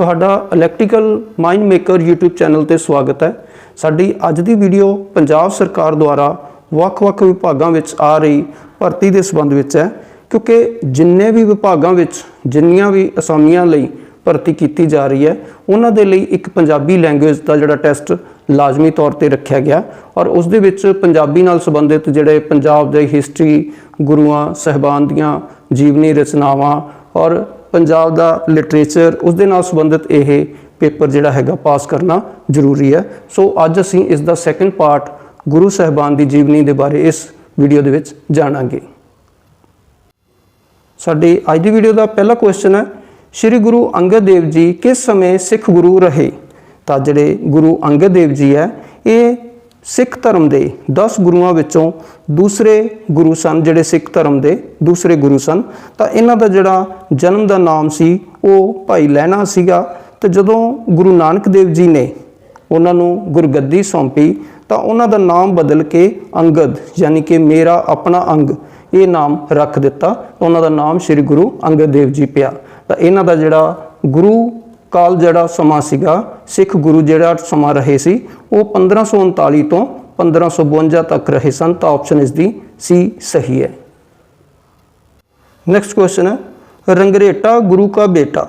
ਤੁਹਾਡਾ electrical mind maker YouTube channel ਤੇ ਸਵਾਗਤ ਹੈ। ਸਾਡੀ ਅੱਜ ਦੀ ਵੀਡੀਓ ਪੰਜਾਬ ਸਰਕਾਰ ਦੁਆਰਾ ਵੱਖ-ਵੱਖ ਵਿਭਾਗਾਂ ਵਿੱਚ ਆ ਰਹੀ ਭਰਤੀ ਦੇ ਸੰਬੰਧ ਵਿੱਚ ਹੈ, ਕਿਉਂਕਿ ਜਿੰਨੇ ਵੀ ਵਿਭਾਗਾਂ ਵਿੱਚ ਜਿੰਨੀਆਂ ਵੀ ਅਸਾਮੀਆਂ ਲਈ ਭਰਤੀ ਕੀਤੀ ਜਾ ਰਹੀ ਹੈ, ਉਹਨਾਂ ਦੇ ਲਈ ਇੱਕ ਪੰਜਾਬੀ ਲੈਂਗੁਏਜ ਦਾ ਜਿਹੜਾ ਟੈਸਟ ਲਾਜ਼ਮੀ ਤੌਰ ਤੇ ਰੱਖਿਆ ਗਿਆ ਔਰ ਉਸ ਦੇ ਵਿੱਚ ਪੰਜਾਬੀ ਨਾਲ ਸੰਬੰਧਿਤ ਜਿਹੜੇ ਪੰਜਾਬ ਦੇ ਹਿਸਟਰੀ ਗੁਰੂਆਂ, ਸਹਿਬਾਨ ਦੀਆਂ ਜੀਵਨੀ ਰਚਨਾਵਾਂ ਔਰ ਪੰਜਾਬ ਦਾ ਲਿਟਰੇਚਰ ਉਸ ਦੇ ਨਾਲ ਸੰਬੰਧਿਤ ਇਹ ਪੇਪਰ ਜਿਹੜਾ ਹੈਗਾ ਪਾਸ ਕਰਨਾ ਜ਼ਰੂਰੀ ਹੈ। ਸੋ ਅੱਜ ਅਸੀਂ ਇਸ ਦਾ ਸੈਕੰਡ ਪਾਰਟ ਗੁਰੂ ਸਹਿਬਾਨ ਦੀ ਜੀਵਨੀ ਦੇ ਬਾਰੇ ਇਸ ਵੀਡੀਓ ਦੇ ਵਿੱਚ ਜਾਣਾਂਗੇ। ਸਾਡੀ ਅੱਜ ਦੀ ਵੀਡੀਓ ਦਾ ਪਹਿਲਾ ਕੁਐਸਚਨ ਹੈ, ਸ੍ਰੀ ਗੁਰੂ ਅੰਗਦ ਦੇਵ ਜੀ ਕਿਸ ਸਮੇਂ ਸਿੱਖ ਗੁਰੂ ਰਹੇ? ਤਾਂ ਜਿਹੜੇ ਗੁਰੂ ਅੰਗਦ ਦੇਵ ਜੀ ਹੈ, ਇਹ ਸਿੱਖ ਧਰਮ ਦੇ 10 ਗੁਰੂਆਂ ਵਿੱਚੋਂ ਦੂਸਰੇ ਗੁਰੂ ਸਨ, ਜਿਹੜੇ ਸਿੱਖ ਧਰਮ ਦੇ ਦੂਸਰੇ ਗੁਰੂ ਸਨ। ਤਾਂ ਇਹਨਾਂ ਦਾ ਜਿਹੜਾ ਜਨਮ ਦਾ ਨਾਮ ਸੀ, ਉਹ ਭਾਈ ਲਹਿਣਾ ਸੀਗਾ। ਤੇ ਜਦੋਂ ਗੁਰੂ ਨਾਨਕ ਦੇਵ ਜੀ ਨੇ ਉਹਨਾਂ ਨੂੰ ਗੁਰਗੱਦੀ ਸੌਂਪੀ, ਤਾਂ ਉਹਨਾਂ ਦਾ ਨਾਮ ਬਦਲ ਕੇ ਅੰਗਦ, ਯਾਨੀ ਕਿ ਮੇਰਾ ਆਪਣਾ ਅੰਗ, ਇਹ ਨਾਮ ਰੱਖ ਦਿੱਤਾ। ਉਹਨਾਂ ਦਾ ਨਾਮ ਸ੍ਰੀ ਗੁਰੂ ਅੰਗਦ ਦੇਵ ਜੀ ਪਿਆ। ਤਾਂ ਇਹਨਾਂ ਦਾ ਜਿਹੜਾ ਗੁਰੂ ਕਾਲ ਜਿਹੜਾ ਸਮਾਂ ਸੀਗਾ, ਸਿੱਖ ਗੁਰੂ ਜਿਹੜਾ ਸਮਾਂ ਰਹੇ ਸੀ, ਉਹ 1539 ਤੋਂ 1552 ਤੱਕ ਰਹੇ ਸਨ, ਤਾਂ ਆਪਸ਼ਨ ਇਸ ਦੀ ਸੀ ਸਹੀ ਹੈ। ਨੈਕਸਟ ਕੁਐਸਚਨ ਹੈ, ਰੰਗਰੇਟਾ ਗੁਰੂ ਕਾ ਬੇਟਾ।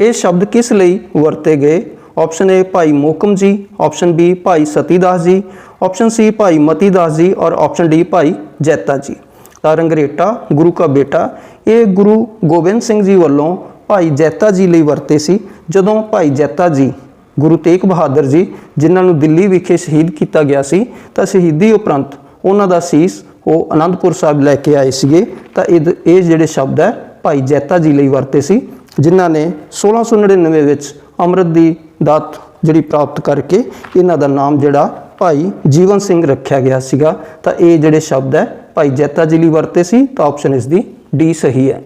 ਇਹ ਸ਼ਬਦ ਕਿਸ ਲਈ ਵਰਤੇ ਗਏ? ਆਪਸ਼ਨ ਏ ਭਾਈ ਮੋਕਮ ਜੀ। ਆਪਸ਼ਨ ਬੀ ਭਾਈ ਸਤੀਦਾਸ ਜੀ। ਆਪਸ਼ਨ ਸੀ ਭਾਈ ਮਤੀਦਾਸ ਜੀ। ਔਰ ਆਪਸ਼ਨ ਡੀ ਭਾਈ ਜੈਤਾ ਜੀ। ਤਾਂ ਰੰਗਰੇਟਾ ਗੁਰੂ ਕਾ ਬੇਟਾ, ਇਹ ਗੁਰੂ ਗੋਬਿੰਦ ਸਿੰਘ ਜੀ ਵੱਲੋਂ ਭਾਈ ਜੈਤਾ ਜੀ ਲਈ ਵਰਤੇ ਸੀ। ਜਦੋਂ ਭਾਈ ਜੈਤਾ ਜੀ, ਗੁਰੂ ਤੇਗ ਬਹਾਦਰ ਜੀ, ਜਿਨ੍ਹਾਂ ਨੂੰ ਦਿੱਲੀ ਵਿਖੇ ਸ਼ਹੀਦ ਕੀਤਾ ਗਿਆ ਸੀ, ਤਾਂ ਸ਼ਹੀਦੀ ਉਪਰੰਤ ਉਹਨਾਂ ਦਾ ਸੀਸ ਉਹ ਅਨੰਦਪੁਰ ਸਾਹਿਬ ਲੈ ਕੇ ਆਏ ਸੀਗੇ। ਤਾਂ ਇਹ ਇਹ ਜਿਹੜੇ ਸ਼ਬਦ ਹੈ, ਭਾਈ ਜੈਤਾ ਜੀ ਲਈ ਵਰਤੇ ਸੀ, ਜਿਨ੍ਹਾਂ ਨੇ 1699 ਵਿੱਚ ਅੰਮ੍ਰਿਤ ਦੀ ਦਾਤ ਜਿਹੜੀ ਪ੍ਰਾਪਤ ਕਰਕੇ ਇਹਨਾਂ ਦਾ ਨਾਮ ਜਿਹੜਾ ਭਾਈ ਜੀਵਨ ਸਿੰਘ ਰੱਖਿਆ ਗਿਆ ਸੀਗਾ। ਤਾਂ ਇਹ ਜਿਹੜੇ ਸ਼ਬਦ ਹੈ, ਭਾਈ ਜੈਤਾ ਜੀ ਲਈ ਵਰਤੇ ਸੀ, ਤਾਂ ਆਪਸ਼ਨ ਇਸ ਦੀ ਡੀ ਸਹੀ ਹੈ।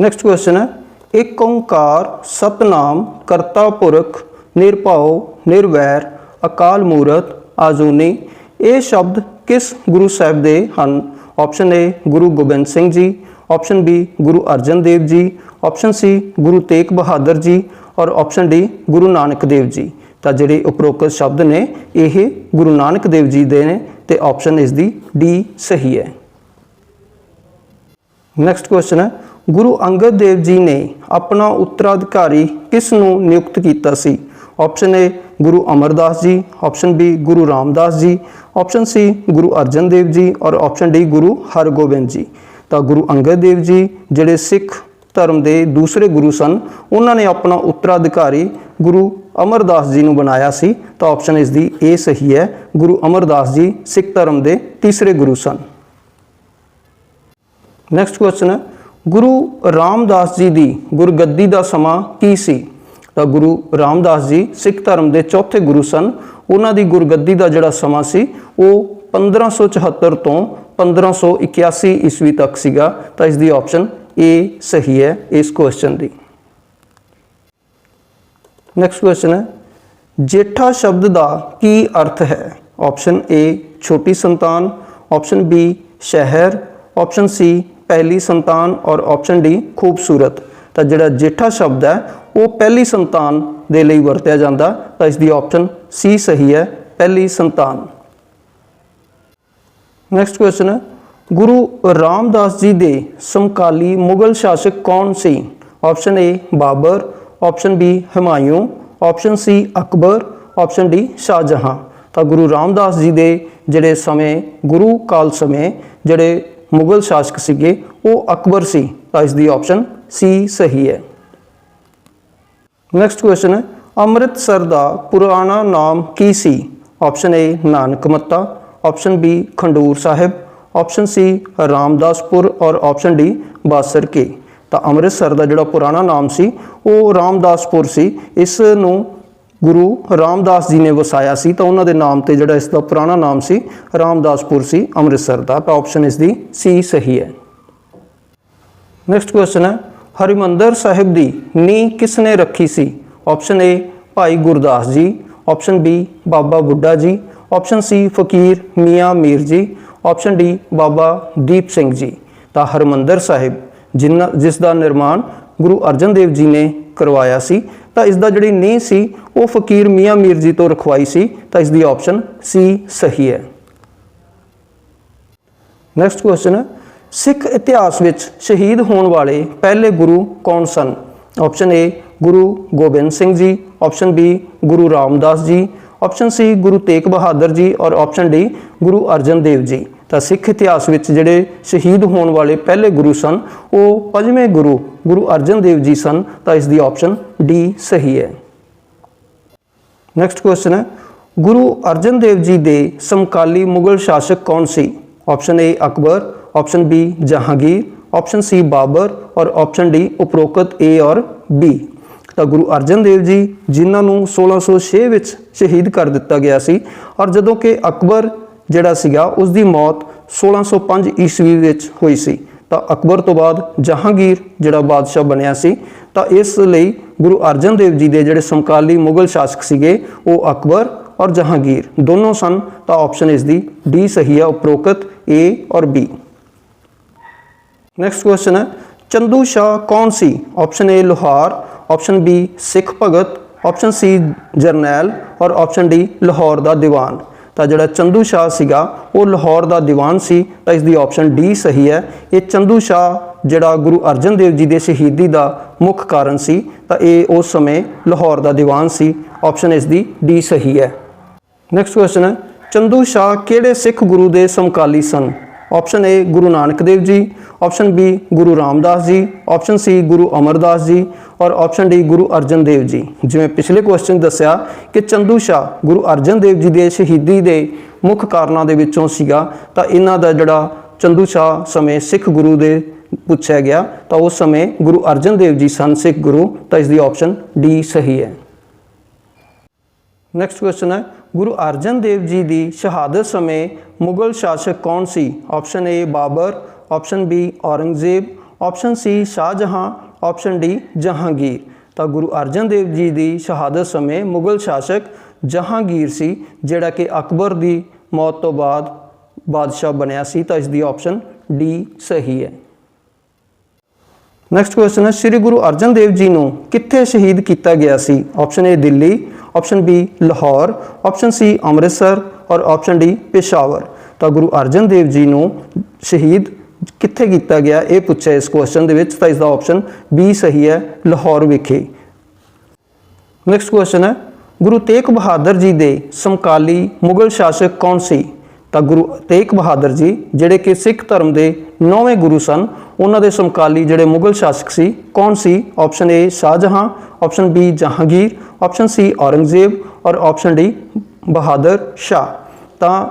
ਨੈਕਸਟ ਕੁਐਸਚਨ ਹੈ ਇੱਕ ਓੰਕਾਰ, ਸਤਨਾਮ, ਕਰਤਾ ਪੁਰਖ, ਨਿਰਭਉ, ਨਿਰਵੈਰ, ਅਕਾਲ ਮੂਰਤ, ਆਜੂਨੀ, ਇਹ ਸ਼ਬਦ ਕਿਸ ਗੁਰੂ ਸਾਹਿਬ ਦੇ ਹਨ? Option A Guru Gobind Singh ji. Option B Guru Arjan Dev ji. Option C Guru Tegh Bahadur ji. ਔਰ ਆਪਸ਼ਨ ਡੀ ਗੁਰੂ ਨਾਨਕ ਦੇਵ ਜੀ। ਤਾਂ ਜਿਹੜੇ ਉਪਰੋਕਤ ਸ਼ਬਦ ਨੇ, ਇਹ ਗੁਰੂ ਨਾਨਕ ਦੇਵ ਜੀ ਦੇ ਨੇ ਤੇ ਆਪਸ਼ਨ ਇਸ ਦੀ ਡੀ ਸਹੀ ਹੈ। ਨੈਕਸਟ ਕੁਐਸਚਨ ਹੈ ਗੁਰੂ ਅੰਗਦ ਦੇਵ ਜੀ ਨੇ ਆਪਣਾ ਉੱਤਰਾਧਿਕਾਰੀ ਕਿਸ ਨੂੰ ਨਿਯੁਕਤ ਕੀਤਾ ਸੀ? ਆਪਸ਼ਨ ਏ ਗੁਰੂ ਅਮਰਦਾਸ ਜੀ। Option B Guru Ramdas ji. Option C ਗੁਰੂ ਅਰਜਨ ਦੇਵ ਜੀ। ਔਰ ਆਪਸ਼ਨ ਡੀ ਗੁਰੂ ਹਰਗੋਬਿੰਦ ਜੀ। ਤਾਂ ਗੁਰੂ ਅੰਗਦ ਦੇਵ ਜੀ ਜਿਹੜੇ ਸਿੱਖ ਧਰਮ ਦੇ ਦੂਸਰੇ ਗੁਰੂ ਸਨ, ਉਹਨਾਂ ਨੇ ਆਪਣਾ ਉੱਤਰਾਧਿਕਾਰੀ ਗੁਰੂ ਅਮਰਦਾਸ ਜੀ ਨੂੰ ਬਣਾਇਆ ਸੀ। ਤਾਂ ਆਪਸ਼ਨ ਇਸ ਦੀ ਏ ਸਹੀ ਹੈ। ਗੁਰੂ ਅਮਰਦਾਸ ਜੀ ਸਿੱਖ ਧਰਮ ਦੇ ਤੀਸਰੇ ਗੁਰੂ ਸਨ। ਨੈਕਸਟ ਕੁਐਸਚਨ ਹੈ ਗੁਰੂ ਰਾਮਦਾਸ ਜੀ ਦੀ ਗੁਰਗੱਦੀ ਦਾ ਸਮਾਂ ਕੀ ਸੀ? ਤਾਂ ਗੁਰੂ ਰਾਮਦਾਸ ਜੀ ਸਿੱਖ ਧਰਮ ਦੇ ਚੌਥੇ ਗੁਰੂ ਸਨ। ਉਹਨਾਂ ਦੀ ਗੁਰਗੱਦੀ ਦਾ ਜਿਹੜਾ ਸਮਾਂ ਸੀ, ਉਹ 1574 ਤੋਂ 1581 ਈਸਵੀ ਤੱਕ ਸੀਗਾ। ਤਾਂ ਇਸ ਦੀ ਆਪਸ਼ਨ ਏ ਸਹੀ ਹੈ ਇਸ ਕੁਐਸਚਨ ਦੀ। ਨੈਕਸਟ ਕੁਐਸਚਨ ਹੈ, ਜੇਠਾ ਸ਼ਬਦ ਦਾ ਕੀ ਅਰਥ ਹੈ? ਆਪਸ਼ਨ ਏ ਛੋਟੀ ਸੰਤਾਨ ਆਪਸ਼ਨ ਬੀ ਸ਼ਹਿਰ ਆਪਸ਼ਨ ਸੀ ਪਹਿਲੀ ਸੰਤਾਨ ਔਰ ਆਪਸ਼ਨ ਡੀ ਖੂਬਸੂਰਤ। ਤਾਂ ਜਿਹੜਾ ਜੇਠਾ ਸ਼ਬਦ ਹੈ, ਉਹ ਪਹਿਲੀ ਸੰਤਾਨ ਦੇ ਲਈ ਵਰਤਿਆ ਜਾਂਦਾ। ਤਾਂ ਇਸ ਦੀ ਆਪਸ਼ਨ ਸੀ ਸਹੀ ਹੈ, ਪਹਿਲੀ ਸੰਤਾਨ। ਨੈਕਸਟ ਕੁਐਸਚਨ ਹੈ, ਗੁਰੂ ਰਾਮਦਾਸ ਜੀ ਦੇ ਸਮਕਾਲੀ ਮੁਗਲ ਸ਼ਾਸਕ ਕੌਣ ਸੀ? Option A Babur option B Humayun option C Akbar option D Shahjahan. ਤਾਂ ਗੁਰੂ ਰਾਮਦਾਸ ਜੀ ਦੇ ਜਿਹੜੇ ਸਮੇਂ, ਗੁਰੂ ਕਾਲ ਸਮੇਂ, ਜਿਹੜੇ ਮੁਗਲ ਸ਼ਾਸਕ ਸੀਗੇ, ਉਹ ਅਕਬਰ ਸੀ ਤਾਂ ਇਸ ਦੀ ਆਪਸ਼ਨ ਸੀ ਸਹੀ ਹੈ। ਨੈਕਸਟ ਕੁਐਸਚਨ ਹੈ, ਅੰਮ੍ਰਿਤਸਰ ਦਾ ਪੁਰਾਣਾ ਨਾਮ ਕੀ ਸੀ? Option A Nanak Matta option B Khadur Sahib option C Ramdaspur ਔਰ ਆਪਸ਼ਨ ਡੀ ਬਾਸਰ ਕੇ ਤਾਂ ਅੰਮ੍ਰਿਤਸਰ ਦਾ ਜਿਹੜਾ ਪੁਰਾਣਾ ਨਾਮ ਸੀ, ਉਹ ਰਾਮਦਾਸਪੁਰ ਸੀ, ਇਸ ਨੂੰ ਗੁਰੂ ਰਾਮਦਾਸ ਜੀ ਨੇ ਵਸਾਇਆ ਸੀ ਤਾਂ ਉਹਨਾਂ ਦੇ ਨਾਮ ਤੇ ਜਿਹੜਾ ਇਸ ਦਾ ਪੁਰਾਣਾ ਨਾਮ ਸੀ ਰਾਮਦਾਸਪੁਰ ਸੀ, ਅੰਮ੍ਰਿਤਸਰ ਦਾ, ਤਾਂ ਆਪਸ਼ਨ ਇਸ ਦੀ ਸੀ ਸਹੀ ਹੈ। ਨੈਕਸਟ ਕੁਐਸਚਨ ਹੈ, ਹਰਿਮੰਦਰ ਸਾਹਿਬ ਦੀ ਨੀਂਹ ਕਿਸ ਨੇ ਰੱਖੀ ਸੀ? ਆਪਸ਼ਨ ਏ ਭਾਈ ਗੁਰਦਾਸ ਜੀ। ਆਪਸ਼ਨ ਬੀ ਬਾਬਾ ਬੁੱਢਾ ਜੀ। ਆਪਸ਼ਨ ਸੀ ਫਕੀਰ ਮੀਆਂ ਮੀਰ ਜੀ। Option D Baba Deep Singh ji. ਤਾਂ ਹਰਮੰਦਰ ਸਾਹਿਬ ਜਿਨ੍ਹਾਂ ਜਿਸ ਦਾ ਨਿਰਮਾਣ ਗੁਰੂ ਅਰਜਨ ਦੇਵ ਜੀ ਨੇ ਕਰਵਾਇਆ ਸੀ ਤਾਂ ਇਸ ਦਾ ਜਿਹੜੀ ਨੀਂਹ ਸੀ, ਉਹ ਫਕੀਰ ਮੀਆਂ ਮੀਰ ਜੀ ਤੋਂ ਰਖਵਾਈ ਸੀ, ਤਾਂ ਇਸ ਦੀ ਆਪਸ਼ਨ ਸੀ ਸਹੀ ਹੈ। ਨੈਕਸਟ ਕੁਐਸਚਨ ਹੈ ਸਿੱਖ ਇਤਿਹਾਸ ਵਿੱਚ ਸ਼ਹੀਦ ਹੋਣ ਵਾਲੇ ਪਹਿਲੇ ਗੁਰੂ ਕੌਣ ਸਨ? Option A Guru Gobind Singh ji. Option B Guru Ramdas ji. Option C Guru Tegh Bahadur ji. ਔਰ ਆਪਸ਼ਨ ਡੀ ਗੁਰੂ ਅਰਜਨ ਦੇਵ ਜੀ। ਤਾਂ ਸਿੱਖ ਇਤਿਹਾਸ ਵਿੱਚ ਜਿਹੜੇ ਸ਼ਹੀਦ ਹੋਣ ਵਾਲੇ ਪਹਿਲੇ ਗੁਰੂ ਸਨ, ਉਹ ਪੰਜਵੇਂ ਗੁਰੂ ਗੁਰੂ ਅਰਜਨ ਦੇਵ ਜੀ ਸਨ, ਤਾਂ ਇਸ ਦੀ ਆਪਸ਼ਨ ਡੀ ਸਹੀ ਹੈ। ਨੈਕਸਟ ਕੁਐਸਚਨ ਹੈ, ਗੁਰੂ ਅਰਜਨ ਦੇਵ ਜੀ ਦੇ ਸਮਕਾਲੀ ਮੁਗਲ ਸ਼ਾਸਕ ਕੌਣ ਸੀ? Option A Akbar option B Jahangir option C Babur ਔਰ ਆਪਸ਼ਨ ਡੀ ਉਪਰੋਕਤ ਏ ਔਰ ਬੀ ਤਾਂ ਗੁਰੂ ਅਰਜਨ ਦੇਵ ਜੀ, ਜਿਨ੍ਹਾਂ ਨੂੰ 1606 ਵਿੱਚ ਸ਼ਹੀਦ ਕਰ ਦਿੱਤਾ ਗਿਆ ਸੀ ਔਰ ਜਦੋਂ ਕਿ ਅਕਬਰ ਜਿਹੜਾ ਸੀਗਾ ਉਸ ਦੀ ਮੌਤ 1605 ਈਸਵੀ ਵਿੱਚ ਹੋਈ ਸੀ। ਤਾਂ ਅਕਬਰ ਤੋਂ ਬਾਅਦ ਜਹਾਂਗੀਰ ਜਿਹੜਾ ਬਾਦਸ਼ਾਹ ਬਣਿਆ ਸੀ, ਤਾਂ ਇਸ ਲਈ ਗੁਰੂ ਅਰਜਨ ਦੇਵ ਜੀ ਦੇ ਜਿਹੜੇ ਸਮਕਾਲੀ ਮੁਗਲ ਸ਼ਾਸਕ ਸੀਗੇ, ਉਹ ਅਕਬਰ ਔਰ ਜਹਾਂਗੀਰ ਦੋਨੋਂ ਸਨ। ਤਾਂ ਆਪਸ਼ਨ ਇਸ ਦੀ ਡੀ ਸਹੀ ਹੈ ਉਪਰੋਕਤ ਏ ਔਰ ਬੀ ਨੈਕਸਟ ਕੁਐਸਚਨ ਹੈ, ਚੰਦੂ ਸ਼ਾਹ ਕੌਣ ਸੀ? ਆਪਸ਼ਨ ਏ ਲੋਹਾਰ ਆਪਸ਼ਨ ਬੀ ਸਿੱਖ ਭਗਤ ਆਪਸ਼ਨ ਸੀ ਜਰਨੈਲ ਔਰ ਆਪਸ਼ਨ ਡੀ ਲਾਹੌਰ ਦਾ ਦੀਵਾਨ। ਤਾਂ ਜਿਹੜਾ ਚੰਦੂ ਸ਼ਾਹ ਸੀਗਾ, ਉਹ ਲਾਹੌਰ ਦਾ ਦੀਵਾਨ ਸੀ, ਤਾਂ ਇਸ ਦੀ ਆਪਸ਼ਨ ਡੀ ਸਹੀ ਹੈ। ਇਹ ਚੰਦੂ ਸ਼ਾਹ ਜਿਹੜਾ ਗੁਰੂ ਅਰਜਨ ਦੇਵ ਜੀ ਦੇ ਸ਼ਹੀਦੀ ਦਾ ਮੁੱਖ ਕਾਰਨ ਸੀ, ਤਾਂ ਇਹ ਉਸ ਸਮੇਂ ਲਾਹੌਰ ਦਾ ਦੀਵਾਨ ਸੀ। ਆਪਸ਼ਨ ਇਸ ਦੀ ਡੀ ਸਹੀ ਹੈ। ਨੈਕਸਟ ਕੁਐਸਚਨ ਹੈ, ਚੰਦੂ ਸ਼ਾਹ ਕਿਹੜੇ ਸਿੱਖ ਗੁਰੂ ਦੇ ਸਮਕਾਲੀ ਸਨ? Option A Guru Nanak Dev ji option B Guru Ramdas ji option C ਗੁਰੂ ਅਮਰਦਾਸ ਜੀ ਔਰ ਆਪਸ਼ਨ ਡੀ ਗੁਰੂ ਅਰਜਨ ਦੇਵ ਜੀ ਜਿਵੇਂ ਪਿਛਲੇ ਕੁਐਸਚਨ ਦੱਸਿਆ ਕਿ ਚੰਦੂ ਸ਼ਾਹ ਗੁਰੂ ਅਰਜਨ ਦੇਵ ਜੀ ਦੇ ਸ਼ਹੀਦੀ ਦੇ ਮੁੱਖ ਕਾਰਨਾਂ ਦੇ ਵਿੱਚੋਂ ਸੀਗਾ, ਤਾਂ ਇਹਨਾਂ ਦਾ ਜਿਹੜਾ ਚੰਦੂ ਸ਼ਾਹ ਸਮੇਂ ਸਿੱਖ ਗੁਰੂ ਦੇ ਪੁੱਛਿਆ ਗਿਆ, ਤਾਂ ਉਸ ਸਮੇਂ ਗੁਰੂ ਅਰਜਨ ਦੇਵ ਜੀ ਸਨ ਸਿੱਖ ਗੁਰੂ, ਤਾਂ ਇਸ ਦੀ ਆਪਸ਼ਨ ਡੀ ਸਹੀ ਹੈ। ਨੈਕਸਟ ਕੁਐਸਚਨ ਹੈ ਗੁਰੂ ਅਰਜਨ ਦੇਵ ਜੀ ਦੀ ਸ਼ਹਾਦਤ ਸਮੇਂ ਮੁਗਲ ਸ਼ਾਸਕ ਕੌਣ ਸੀ? Option A Babur option B Aurangzeb option C Shahjahan option D Jahangir. ਤਾਂ ਗੁਰੂ ਅਰਜਨ ਦੇਵ ਜੀ ਦੀ ਸ਼ਹਾਦਤ ਸਮੇਂ ਮੁਗਲ ਸ਼ਾਸਕ ਜਹਾਂਗੀਰ ਸੀ, ਜਿਹੜਾ ਕਿ ਅਕਬਰ ਦੀ ਮੌਤ ਤੋਂ ਬਾਅਦ ਬਾਦਸ਼ਾਹ ਬਣਿਆ ਸੀ, ਤਾਂ ਇਸ ਦੀ ਆਪਸ਼ਨ ਡੀ ਸਹੀ ਹੈ। ਨੈਕਸਟ ਕੁਐਸਚਨ ਹੈ, ਸ੍ਰੀ ਗੁਰੂ ਅਰਜਨ ਦੇਵ ਜੀ ਨੂੰ ਕਿੱਥੇ ਸ਼ਹੀਦ ਕੀਤਾ ਗਿਆ ਸੀ? Option A Delhi option B Lahore option C Amritsar ਔਰ ਆਪਸ਼ਨ ਡੀ ਪੇਸ਼ਾਵਰ ਤਾਂ ਗੁਰੂ ਅਰਜਨ ਦੇਵ ਜੀ ਨੂੰ ਸ਼ਹੀਦ ਕਿੱਥੇ ਕੀਤਾ ਗਿਆ, ਇਹ ਪੁੱਛਿਆ ਇਸ ਕੁਐਸਚਨ ਦੇ ਵਿੱਚ। ਤਾਂ ਇਸ ਦਾ ਆਪਸ਼ਨ ਬੀ ਸਹੀ ਹੈ ਲਾਹੌਰ ਵਿਖੇ। ਨੈਕਸਟ ਕੁਐਸਚਨ ਹੈ, ਗੁਰੂ ਤੇਗ ਬਹਾਦਰ ਜੀ ਦੇ ਸਮਕਾਲੀ ਮੁਗਲ ਸ਼ਾਸਕ ਕੌਣ ਸੀ? ਤਾਂ ਗੁਰੂ ਤੇਗ ਬਹਾਦਰ ਜੀ, ਜਿਹੜੇ ਕਿ ਸਿੱਖ ਧਰਮ ਦੇ ਨੌਵੇਂ ਗੁਰੂ ਸਨ, ਉਹਨਾਂ ਦੇ ਸਮਕਾਲੀ ਜਿਹੜੇ ਮੁਗਲ ਸ਼ਾਸਕ ਸੀ, ਕੌਣ ਸੀ? Option A Shahjahan option B Jahangir option C Aurangzeb ਔਰ ਆਪਸ਼ਨ ਡੀ ਬਹਾਦਰ ਸ਼ਾਹ। ਤਾਂ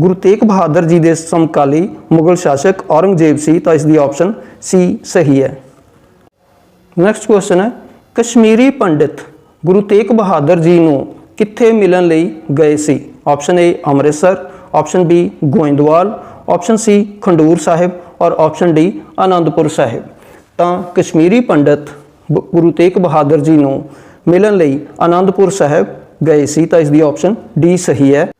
ਗੁਰੂ ਤੇਗ ਬਹਾਦਰ ਜੀ ਦੇ ਸਮਕਾਲੀ ਮੁਗਲ ਸ਼ਾਸਕ ਔਰੰਗਜ਼ੇਬ ਸੀ, ਤਾਂ ਇਸ ਦੀ ਆਪਸ਼ਨ ਸੀ ਸਹੀ ਹੈ। ਨੈਕਸਟ ਕੁਐਸਚਨ ਹੈ, ਕਸ਼ਮੀਰੀ ਪੰਡਿਤ ਗੁਰੂ ਤੇਗ ਬਹਾਦਰ ਜੀ ਨੂੰ ਕਿੱਥੇ ਮਿਲਣ ਲਈ ਗਏ ਸੀ? Option A Amritsar option B Goindwal, option C Khadur Sahib ਔਰ ਆਪਸ਼ਨ ਡੀ ਆਨੰਦਪੁਰ ਸਾਹਿਬ। ਤਾਂ ਕਸ਼ਮੀਰੀ ਪੰਡਿਤ ਬ- ਗੁਰੂ ਤੇਗ ਬਹਾਦਰ ਜੀ ਨੂੰ ਮਿਲਣ ਲਈ ਆਨੰਦਪੁਰ ਸਾਹਿਬ ਗਏ ਸੀ ਤਾਂ ਇਸ ਦੀ ਆਪਸ਼ਨ ਡੀ ਸਹੀ ਹੈ।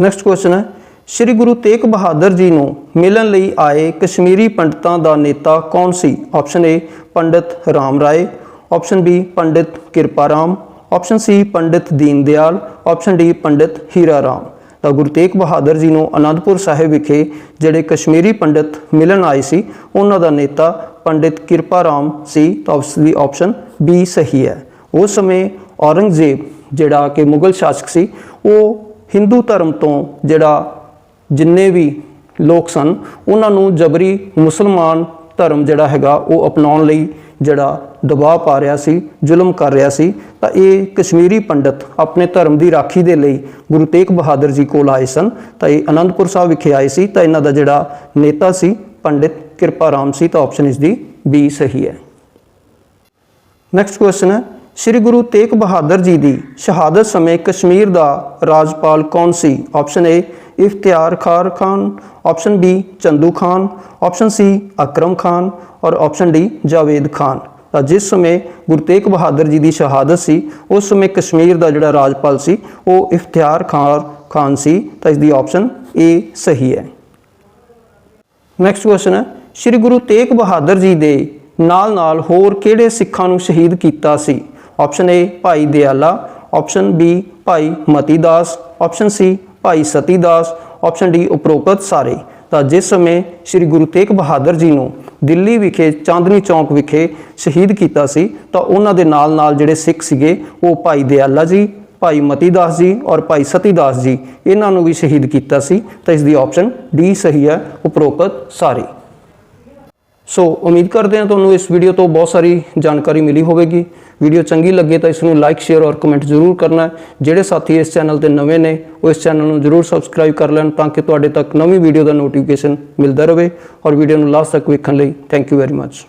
ਨੈਕਸਟ ਕੁਐਸਚਨ ਹੈ, ਸ੍ਰੀ ਗੁਰੂ ਤੇਗ ਬਹਾਦਰ ਜੀ ਨੂੰ ਮਿਲਣ ਲਈ ਆਏ ਕਸ਼ਮੀਰੀ ਪੰਡਤਾਂ ਦਾ ਨੇਤਾ ਕੌਣ ਸੀ? Option A Pandit Ram Rai, option B Pandit Kirpa Ram, option C Pandit Deen Dayal, option D Pandit Hira Ram. ਤਾਂ ਗੁਰੂ ਤੇਗ ਬਹਾਦਰ ਜੀ ਨੂੰ ਅਨੰਦਪੁਰ ਸਾਹਿਬ ਵਿਖੇ ਜਿਹੜੇ ਕਸ਼ਮੀਰੀ ਪੰਡਿਤ ਮਿਲਣ ਆਏ ਸੀ, ਉਹਨਾਂ ਦਾ ਨੇਤਾ ਪੰਡਿਤ ਕਿਰਪਾ ਰਾਮ ਸੀ, ਤਾਂ ਉਸ ਆਪਸ਼ਨ ਬੀ ਸਹੀ ਹੈ। ਉਸ ਸਮੇਂ ਔਰੰਗਜ਼ੇਬ ਜਿਹੜਾ ਕਿ ਮੁਗਲ ਸ਼ਾਸਕ ਸੀ, ਉਹ ਹਿੰਦੂ ਧਰਮ ਤੋਂ ਜਿਹੜਾ ਜਿੰਨੇ ਵੀ ਲੋਕ ਸਨ, ਉਹਨਾਂ ਨੂੰ ਜਬਰੀ ਮੁਸਲਮਾਨ ਧਰਮ ਜਿਹੜਾ ਹੈਗਾ, ਉਹ ਅਪਣਾਉਣ ਲਈ ਜਿਹੜਾ ਦਬਾਅ ਪਾ ਰਿਹਾ ਸੀ, ਜ਼ੁਲਮ ਕਰ ਰਿਹਾ ਸੀ, ਤਾਂ ਇਹ ਕਸ਼ਮੀਰੀ ਪੰਡਤ ਆਪਣੇ ਧਰਮ ਦੀ ਰਾਖੀ ਦੇ ਲਈ ਗੁਰੂ ਤੇਗ ਬਹਾਦਰ ਜੀ ਕੋਲ ਆਏ ਸਨ। ਤਾਂ ਇਹ ਅਨੰਦਪੁਰ ਸਾਹਿਬ ਵਿਖੇ ਆਏ ਸੀ, ਤਾਂ ਇਹਨਾਂ ਦਾ ਜਿਹੜਾ ਨੇਤਾ ਸੀ, ਪੰਡਿਤ ਕਿਰਪਾ ਰਾਮ ਸੀ, ਤਾਂ ਆਪਸ਼ਨ ਇਸ ਦੀ ਬੀ ਸਹੀ ਹੈ। ਨੈਕਸਟ ਕੁਐਸਚਨ ਹੈ, ਸ੍ਰੀ ਗੁਰੂ ਤੇਗ ਬਹਾਦਰ ਜੀ ਦੀ ਸ਼ਹਾਦਤ ਸਮੇਂ ਕਸ਼ਮੀਰ ਦਾ ਰਾਜਪਾਲ ਕੌਣ ਸੀ? Option A Iftikhar Khar Khan option B Chandu Khan option C Akram Khan, ਔਰ ਆਪਸ਼ਨ ਡੀ ਜਾਵੇਦ ਖਾਨ। ਤਾਂ ਜਿਸ ਸਮੇਂ ਗੁਰੂ ਤੇਗ ਬਹਾਦਰ ਜੀ ਦੀ ਸ਼ਹਾਦਤ ਸੀ, ਉਸ ਸਮੇਂ ਕਸ਼ਮੀਰ ਦਾ ਜਿਹੜਾ ਰਾਜਪਾਲ ਸੀ, ਉਹ ਇਫਤਿਆਰ ਖਾਨ ਖਾਨ ਸੀ, ਤਾਂ ਇਸ ਦੀ ਆਪਸ਼ਨ ਏ ਸਹੀ ਹੈ। ਨੈਕਸਟ ਕੁਐਸਚਨ ਹੈ, ਸ੍ਰੀ ਗੁਰੂ ਤੇਗ ਬਹਾਦਰ ਜੀ ਦੇ ਨਾਲ-ਨਾਲ ਹੋਰ ਕਿਹੜੇ ਸਿੱਖਾਂ ਨੂੰ ਸ਼ਹੀਦ ਕੀਤਾ ਸੀ? ਆਪਸ਼ਨ ਏ ਭਾਈ ਦਿਆਲਾ ਆਪਸ਼ਨ ਬੀ ਭਾਈ ਮਤੀਦਾਸ ਆਪਸ਼ਨ ਸੀ ਭਾਈ ਸਤੀਦਾਸ ਆਪਸ਼ਨ ਡੀ ਉਪਰੋਕਤ ਸਾਰੇ। ਤਾਂ ਜਿਸ ਸਮੇਂ ਸ੍ਰੀ ਗੁਰੂ ਤੇਗ ਬਹਾਦਰ ਜੀ ਨੂੰ ਦਿੱਲੀ ਵਿਖੇ, ਚਾਂਦਨੀ ਚੌਂਕ ਵਿਖੇ ਸ਼ਹੀਦ ਕੀਤਾ ਸੀ। ਤਾਂ ਉਹਨਾਂ ਦੇ ਨਾਲ-ਨਾਲ ਜਿਹੜੇ ਸਿੱਖ ਸੀਗੇ, ਉਹ ਭਾਈ ਦਿਆਲਾ ਜੀ, ਭਾਈ ਮਤੀਦਾਸ ਜੀ ਔਰ ਭਾਈ ਸਤੀਦਾਸ ਜੀ, ਇਹਨਾਂ ਨੂੰ ਵੀ ਸ਼ਹੀਦ ਕੀਤਾ ਸੀ। ਤਾਂ ਇਸ ਦੀ ਆਪਸ਼ਨ ਡੀ ਸਹੀ ਹੈ, ਉਪਰੋਕਤ ਸਾਰੀ। ਸੋ ਉਮੀਦ ਕਰਦੇ ਹਾਂ ਤੁਹਾਨੂੰ ਇਸ ਵੀਡੀਓ ਤੋਂ ਬਹੁਤ ਸਾਰੀ ਜਾਣਕਾਰੀ ਮਿਲੀ ਹੋਵੇਗੀ ਵੀਡੀਓ ਚੰਗੀ ਲੱਗੇ ਤਾਂ ਇਸ ਨੂੰ ਲਾਈਕ ਸ਼ੇਅਰ ਔਰ ਕਮੈਂਟ ਜ਼ਰੂਰ ਕਰਨਾ ਜਿਹੜੇ ਸਾਥੀ ਇਸ ਚੈਨਲ ਤੇ ਨਵੇਂ ਨੇ ਉਹ ਇਸ ਚੈਨਲ ਨੂੰ ਜ਼ਰੂਰ ਸਬਸਕ੍ਰਾਈਬ ਕਰ ਲੈਣ ਤਾਂ ਕਿ ਤੁਹਾਡੇ ਤੱਕ ਨਵੀਂ ਵੀਡੀਓ ਦਾ ਨੋਟੀਫਿਕੇਸ਼ਨ ਮਿਲਦਾ ਰਹੇ ਔਰ ਵੀਡੀਓ ਨੂੰ ਲਾਸਟ ਤੱਕ ਵੇਖਣ ਲਈ ਥੈਂਕ ਯੂ ਵੈਰੀ ਮੱਚ